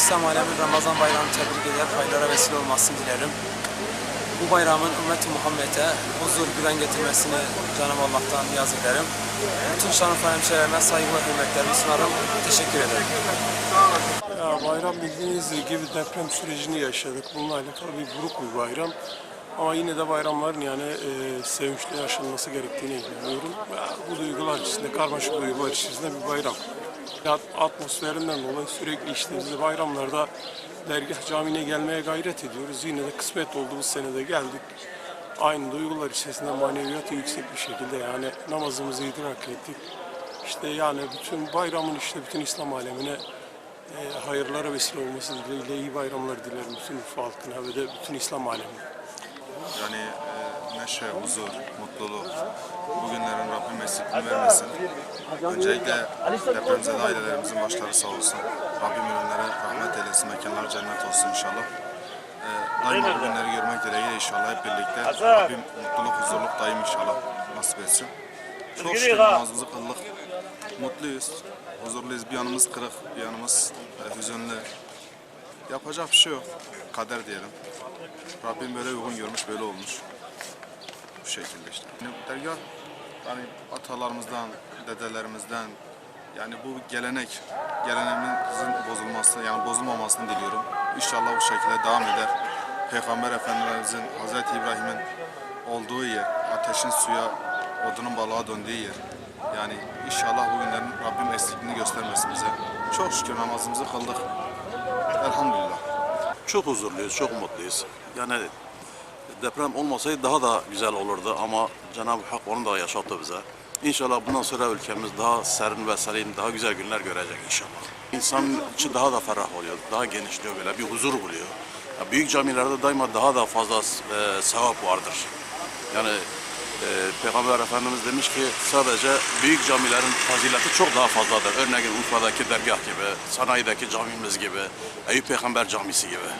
İslam alemi Ramazan bayramı tebrik eder, hayırlara vesile olmasını dilerim. Bu bayramın ümmeti Muhammed'e huzur, güven getirmesini Cenab-ı Allah'tan niyaz ederim. Bütün şanlı hemşehrilerime saygı ve hürmetlerimi sunarım. Teşekkür ederim. Ya bayram bildiğiniz gibi deprem sürecini yaşadık. Bununla alakalı bir buruk bir bayram. Ama yine de bayramların yani e, sevinçli yaşanması gerektiğine inanıyorum. Bu duygular içinde, karmaşık duygular içerisinde bir bayram. At- Atmosferinden dolayı sürekli de bayramlarda dergah camine gelmeye gayret ediyoruz. Yine de kısmet oldu bu sene de geldik. Aynı duygular içerisinde maneviyatı yüksek bir şekilde yani namazımızı idrak ettik. İşte yani bütün bayramın işte bütün İslam alemine e, hayırlara vesile olması dileğiyle iyi bayramlar dilerim bütün halkına ve de bütün İslam alemine. Yani neşe, huzur, mutluluk, bugünlerin Rabbim eksikliğini vermesin. Öncelikle depremzede ailelerimizin başları sağ olsun. Rabbim ölümlere rahmet eylesin, mekanları cennet olsun inşallah. E, daima bugünleri görmek dileğiyle inşallah hep birlikte Rabbim mutluluk, huzurluk daim inşallah nasip etsin. Çok şükür namazımızı kıldık. Mutluyuz, huzurluyuz. Bir yanımız kırık, bir yanımız e, hüzünlü. Yapacak bir şey yok. Kader diyelim. Rabbim böyle uygun görmüş, böyle olmuş. Bu şekilde işte. Yani dergah, yani atalarımızdan, dedelerimizden, yani bu gelenek, geleneğimizin bozulması, yani bozulmamasını diliyorum. İnşallah bu şekilde devam eder. Peygamber Efendimizin, Hazreti İbrahim'in olduğu yer, ateşin suya, odunun balığa döndüğü yer. Yani inşallah bu günlerin Rabbim eksikliğini göstermesin bize. Çok şükür namazımızı kıldık. Elhamdülillah. Çok huzurluyuz, çok mutluyuz. Yani deprem olmasaydı daha da güzel olurdu ama Cenab-ı Hak onu da yaşattı bize. İnşallah bundan sonra ülkemiz daha serin ve serin, daha güzel günler görecek inşallah. İnsanın içi daha da ferah oluyor, daha genişliyor böyle, bir huzur buluyor. Ya büyük camilerde daima daha da fazla e, sevap vardır. Yani e, Peygamber Efendimiz demiş ki sadece büyük camilerin fazileti çok daha fazladır. Örneğin Urfa'daki dergah gibi, sanayideki camimiz gibi, Eyüp Peygamber Camisi gibi.